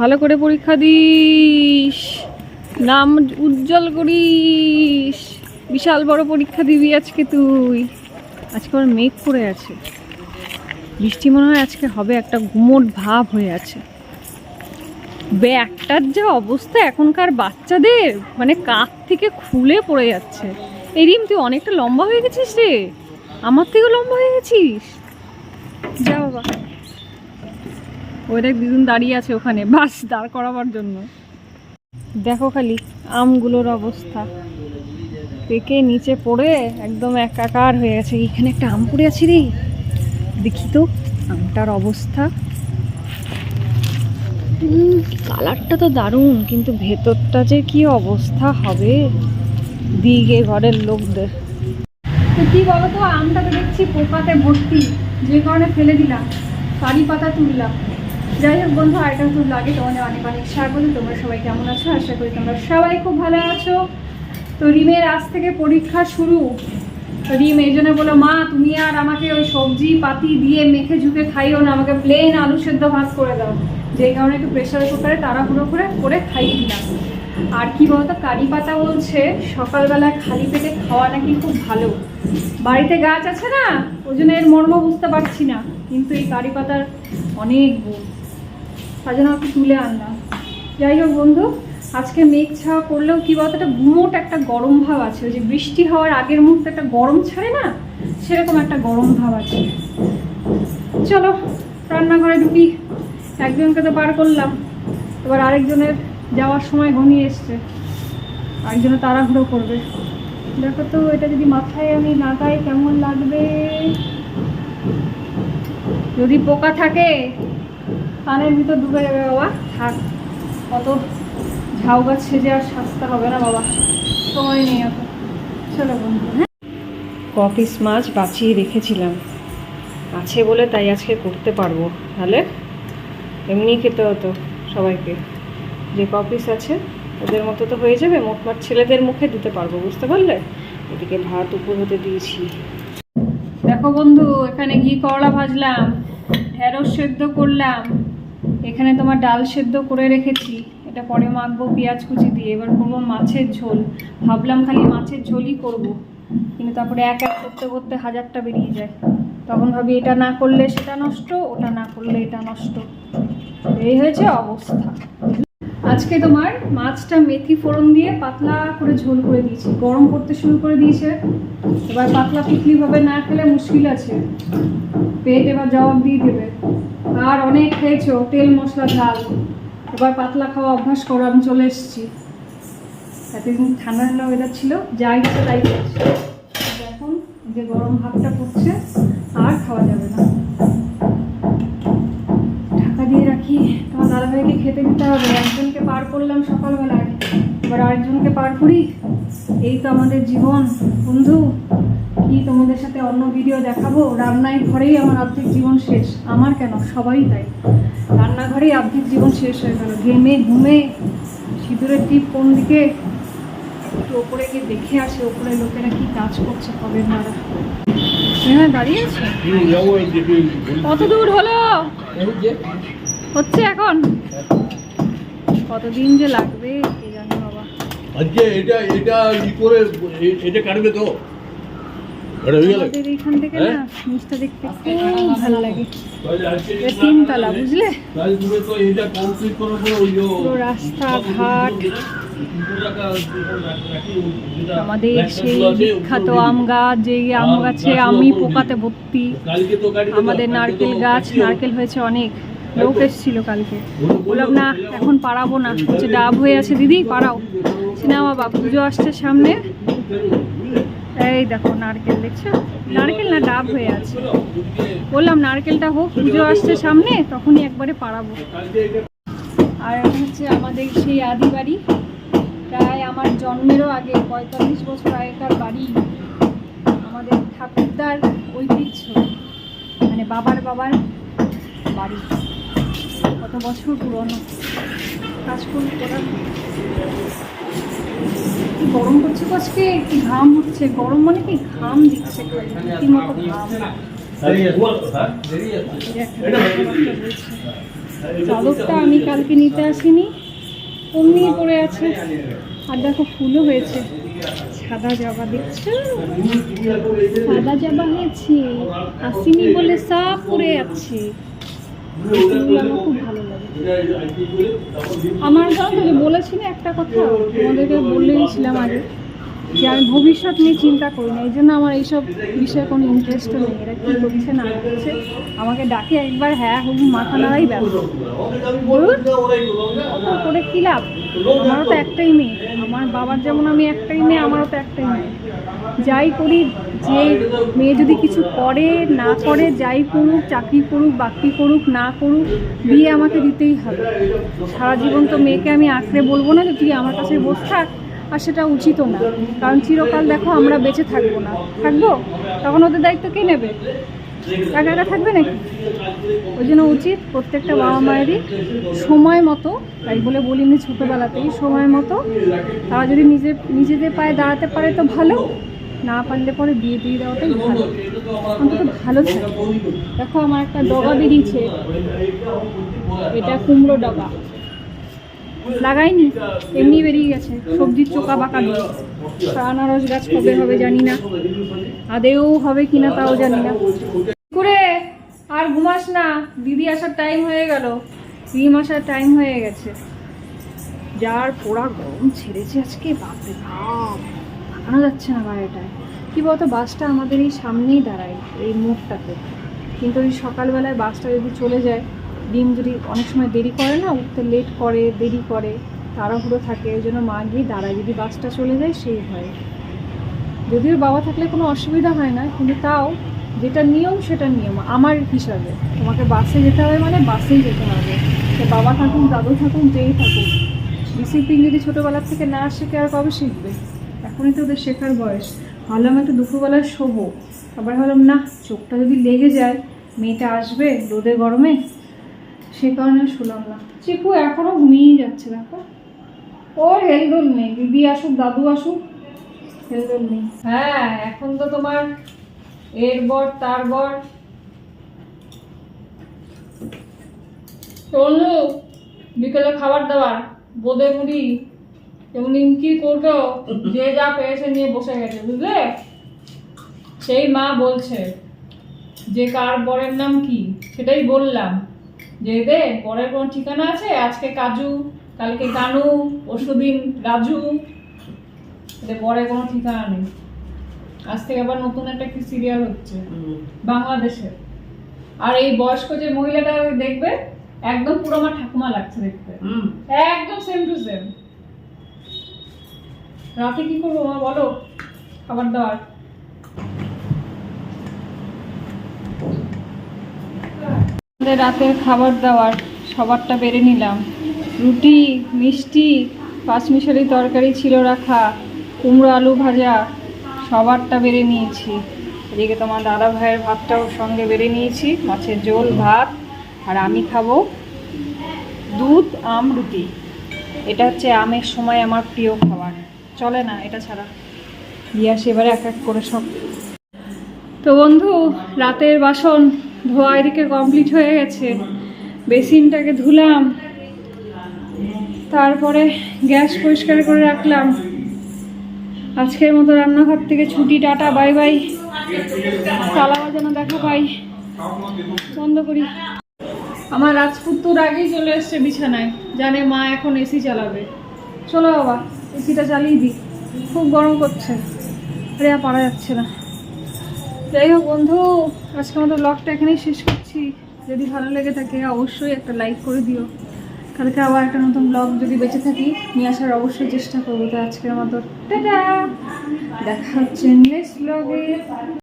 ভালো করে পরীক্ষা দিস। নাম উজ্জ্বল করিস। বিশাল বড় পরীক্ষা দিবি আজকে তুই। আজকে আমার মেঘ পড়ে আছে। বৃষ্টি মনে হয় আজকে হবে, একটা গুমোট ভাব হয়ে আছে। ব্যাগটার যা অবস্থা এখনকার বাচ্চাদের মানে কাক থেকে খুলে পড়ে যাচ্ছে। এই রিম তুই অনেকটা লম্বা হয়ে গেছিস রে। আমার থেকেও লম্বা হয়ে গেছিস যা বাবা ওই দেখ দিদুন দাঁড়িয়ে আছে ওখানে, বাস দাঁড় করাবার জন্য। দেখো খালি আমগুলোর অবস্থা। পেকে নিচে পড়ে একদম একাকার হয়ে গেছে। এখানে একটা আম পড়ে আছি রে। দেখি তো আমটার অবস্থা। কালারটা তো দারুণ, কিন্তু ভেতরটা যে কি অবস্থা হবে? দিকে ঘরের লোকদের। কি বলতো আমটা তো দেখছি পোকাতে ভর্তি। যে কারণে ফেলে দিলাম। কারি পাতা তুললাম। যাই হোক বন্ধু, আরেকটা খুব লাগে তোমাদের অনেক অনেক স্বাগত। তোমরা সবাই কেমন আছো? আশা করি তোমরা সবাই খুব ভালো আছো। তো রিমের আজ থেকে পরীক্ষা শুরু। রিম এই জন্য বলো মা, তুমি আর আমাকে ওই সবজি পাতি দিয়ে মেখে ঝুঁকে খাইও না, আমাকে প্লেন আলু সেদ্ধ ভাত করে দাও। যেই কারণে একটু প্রেশার কুকারে তাড়াহুড়ো করে করে খাইয়ে দিলাম। আর কি বলতো, কারি পাতা বলছে, সকালবেলা খালি পেটে খাওয়া নাকি খুব ভালো। বাড়িতে গাছ আছে না, ওই জন্য এর মর্ম বুঝতে পারছি না। কিন্তু এই কারি পাতার অনেক গুণ। তার জন্য একটু তুলে আনলাম যাই হোক বন্ধু, আজকে মেঘ ছাওয়া করলেও কী বলতো, একটা গুমোট একটা গরম ভাব আছে। ওই যে বৃষ্টি হওয়ার আগের মুহূর্তে একটা গরম ছাড়ে না, সেরকম একটা গরম ভাব আছে। চলো, রান্নাঘরে ঢুকি। একজনকে তো পার করলাম। এবার আরেকজনের যাওয়ার সময় ঘনিয়ে এসছে। আরেকজনে তাড়াহুড়ো করবে। দেখো তো, এটা যদি মাথায় আমি লাগাই কেমন লাগবে? যদি পোকা থাকে কানের ভিতর ঢুকে যাবে বাবা। থাক অত ঝাউ গাছ সেজে আর সাজতে হবে না বাবা। সময় নেই অত। চলো বন্ধু হ্যাঁ? কপিস মাছ বাঁচিয়ে রেখেছিলাম। আছে বলে তাই আজকে করতে পারব। তাহলে? এমনি খেতে হতো সবাইকে। যে কপিস আছে ওদের মতো তো হয়ে যাবে। মোটমাট ছেলেদের মুখে দিতে পারব বুঝতে পারলে? এদিকে ভাত উপর হতে দিয়েছি। দেখো বন্ধু এখানে ঘি করলা ভাজলাম। ঢেঁড়স সেদ্ধ করলাম। এখানে তোমার ডাল সেদ্ধ করে রেখেছি। এটা পরে মাখবো পেঁয়াজ কুচি দিয়ে। এবার করব মাছের ঝোল। ভাবলাম খালি মাছের ঝোলই করব। কিন্তু তারপরে এক এক করতে করতে হাজারটা বেরিয়ে যায়। তখন ভাবি, এটা না করলে সেটা নষ্ট, ওটা না করলে এটা নষ্ট। এই হয়েছে অবস্থা। আজকে তোমার মাছটা মেথি ফোড়ন দিয়ে পাতলা করে ঝোল করে দিয়েছি। গরম করতে শুরু করে দিয়েছে। এবার পাতলা পিকলি ভাবে না খেলে মুশকিল আছে। পেট এবার জবাব দিয়ে দেবে। আর অনেক খেয়েছো, তেল, মশলা, ঝাল। এবার পাতলা খাওয়া অভ্যাস করো, আমি চলে এসেছি। এতদিন ঠান্ডা ঠান্ডা ওয়েদার ছিল যা ইচ্ছে তাই এখন যে গরম ভাবটা পড়ছে, আর খাওয়া যাবে না। ঢাকা দিয়ে রাখি, তোমার দাদাভাইকে খেতে দিতে হবে। একজনকে পার করলাম সকালবেলায়। এবার আরেকজনকে পার করি। এই তো আমাদের জীবন। বন্ধু কি তোমাদের সাথে অন্য ভিডিও দেখাবো? রান্নায় ঘরেই আমার অর্ধেক জীবন শেষ। আমার কেন? সবাই তাই। রান্নাঘরেই অর্ধেক জীবন শেষ হয়ে গেল। ঘেমে ঘুমে সিঁদুরের টিপ কোন দিকে? একটু ওপরে গিয়ে দেখে আসে ওপরে লোকেরা কি কাজ করছে কবে মারা দাঁড়িয়ে আছে? কত দূর হলো? হচ্ছে এখন? কতদিন যে লাগবে, কে জানে বাবা। আজকে এটা এটা করে এটা কাটবে তো। আমাদের এখান থেকে না হ্যাঁ? জিনিসটা দেখতে খুব ভালো লাগে। তাহলে আজকে এটা তিনতলা বুঝলে? তাহলে তুমি তো এটা কমপ্লিট করার পর ওই যে পুরো রাস্তাঘাট। দুশো টাকা রাখি যেটা আমাদের সেই বিখ্যাত আম গাছ যেই আম গাছে আমি পোকাতে ভর্তি। আমাদের নারকেল গাছ নারকেল হয়েছে অনেক। লোক এসেছিল কালকে। বললাম না এখন পারাবো না। হচ্ছে ডাব হয়ে আছে দিদি পাড়াও। না বাবা পুজো আসছে সামনে। এই দেখো নারকেল, দেখছ? নারকেল না ডাব হয়ে আছে। বললাম নারকেলটা হোক, পুজো আসছে সামনে, তখনই একবারে পারাবো আর হচ্ছে আমাদের সেই আদি বাড়ি। প্রায় আমার জন্মেরও আগে, পঁয়তাল্লিশ বছর আগেকার বাড়ি। আমাদের ঠাকুরদার ঐতিহ্য মানে বাবার বাবার বাড়ি। কত বছর পুরনো। কাজকর্ম করার। কি গরম করছে আজকে? কি ঘাম হচ্ছে? গরম মানে কি ঘাম দিচ্ছে? রীতিমতো ঘাম। চাদরটা আমি কালকে নিতে আসিনি। অমনি পড়ে আছে। আর দেখো ফুলও হয়েছে। সাদা জবা দেখছ? সাদা জবা হয়েছে। আসিনি বলে সব পড়ে আছে। আমার খুব ভালো আমার যে বলেছি না একটা কথা, তোমাদেরকে বলেছিলাম আগে, যে আমি ভবিষ্যৎ নিয়ে চিন্তা করি না, এই জন্য আমার এইসব বিষয়ে কোনো ইন্টারেস্টও নেই, এরা কী করছে, না করছে, আমাকে ডাকে একবার হ্যাঁ হুম মাথা নাড়াই ব্যস্ত বলুন করে কী লাভ? আমারও তো একটাই মেয়ে, আমার বাবার যেমন আমি একটাই মেয়ে, আমারও তো একটাই মেয়ে। যাই করি, যে মেয়ে যদি কিছু করে, না করে, যাই করুক, চাকরি করুক, বাকরি করুক, না করুক, বিয়ে আমাকে দিতেই হবে। সারা জীবন তো মেয়েকে আমি আঁকড়ে বলব না যে, তুই আমার কাছে বস থাক। আর সেটা উচিতও না। কারণ চিরকাল দেখো আমরা বেঁচে থাকব না। থাকব? তখন ওদের দায়িত্ব কে নেবে? একা একা থাকবে নাকি? ওই জন্য উচিত প্রত্যেকটা বাবা মায়েরই সময় মতো, তাই বলে বলিনি ছোটোবেলাতেই, সময় মতো তারা যদি নিজে, নিজেদের পায়ে দাঁড়াতে পারে তো ভালো। না পারলে পরে বিয়ে দিয়ে দেওয়াটাই ভালো। অন্তত ভালো দেখো আমার একটা ডগা বেরিয়েছে। এটা কুমড়ো ডগা। লাগাইনি, এমনি বেরিয়ে গেছে। সবজির চোকা দিয়ে আনারস গাছ কবে হবে জানি না। আদেও হবে কিনা তাও জানি না। করে আর ঘুমাস না। দিদি আসার টাইম হয়ে গেল। রিম আসার টাইম হয়ে গেছে। যার পোড়া গরম ছেড়েছে আজকে, বাপরে বাপ। থাকানো যাচ্ছে না বাইরেটায় কী বলতো, বাসটা আমাদের এই সামনেই দাঁড়ায়, এই মুখটাতে। কিন্তু ওই সকালবেলায় বাসটা যদি চলে যায় ডিম যদি অনেক সময় দেরি করে না, উঠতে লেট করে, দেরি করে, তাড়াহুড়ো থাকে, ওই জন্য মা গিয়ে দাঁড়ায়। যদি বাসটা চলে যায়, সেই হয় যদিও বাবা থাকলে কোনো অসুবিধা হয় না, কিন্তু তাও যেটা নিয়ম, সেটা নিয়ম। আমার হিসাবে, তোমাকে বাসে যেতে হবে মানে বাসেই যেতে হবে। সে বাবা থাকুন দাদু থাকুন যেই থাকুক ডিসিপ্লিন যদি ছোটোবেলার থেকে না শেখে, আর কবে শিখবে? এখনই তো ওদের শেখার বয়স। ভাবলাম একটু দুপুরবেলায় শোবো। আবার ভাবলাম না চোখটা যদি লেগে যায়, মেয়েটা আসবে রোদে গরমে? সে কারণে শুলাম না। চিকু এখনও ঘুমিয়েই যাচ্ছে, দেখো। ওর হেলদোল নেই দিদি আসুক, দাদু আসুক, হেলদোল নেই। হ্যাঁ এখন তো তোমার এর বর, তার বর। বিকেলে খাবার দাবার, বোদে মুড়ি। এবং নিমকি করতো যে যা পেয়েছে নিয়ে বসে গেছে বুঝলে? সেই মা বলছে যে কার বরের নাম কি? সেটাই বললাম। যে দে বরের কোনো ঠিকানা আছে? আজকে কাজু কালকে কানু পরশুদিন রাজু। এদের বরের কোনো ঠিকানা নেই। আজ থেকে আবার নতুন একটা কি সিরিয়াল হচ্ছে? বাংলাদেশে। আর এই বয়স্ক যে মহিলাটা দেখবে একদম পুরো আমার ঠাকুমা লাগছে দেখতে। একদম সেম টু সেম রাতে কি করব মা, বলো? খাবার দাবার। রাতের খাবার দাবার, সবারটা বেড়ে নিলাম। রুটি, মিষ্টি পাঁচমিশালি তরকারি ছিল রাখা, কুমড়ো আলু ভাজা, সবারটা বেড়ে নিয়েছি। এদিকে তোমার দাদা ভাইয়ের ভাতটাও সঙ্গে বেড়ে নিয়েছি, মাছের ঝোল, ভাত, আর আমি খাব দুধ, আম, রুটি। এটা হচ্ছে আমের সময় আমার প্রিয় খাবার। চলে না এটা ছাড়া। দিয়ে আসি এবারে এক এক করে সব। তো বন্ধু রাতের বাসন ধোয়া এদিকে কমপ্লিট হয়ে গেছে। বেসিনটাকে ধুলাম। তারপরে গ্যাস পরিষ্কার করে রাখলাম। আজকের মতো রান্নাঘর থেকে ছুটি টাটা বাই বাই। তালা বাজানো দেখা পাই। বন্ধ করি। আমার রাজপুত্তুর আগেই চলে এসছে বিছানায়। জানে মা এখন এসি চালাবে। চলো বাবা। এসিটা চালিয়ে দিই। খুব গরম করছে। আরে, আর পারা যাচ্ছে না। যাই হোক বন্ধু আজকে আমাদের ব্লগটা এখানেই শেষ করছি। যদি ভালো লেগে থাকে, অবশ্যই একটা লাইক করে দিও। কালকে আবার একটা নতুন ব্লগ যদি বেঁচে থাকি, নিয়ে আসার অবশ্যই চেষ্টা করব। তো আজকের মতো দেখা হচ্ছে নেক্সট ব্লগে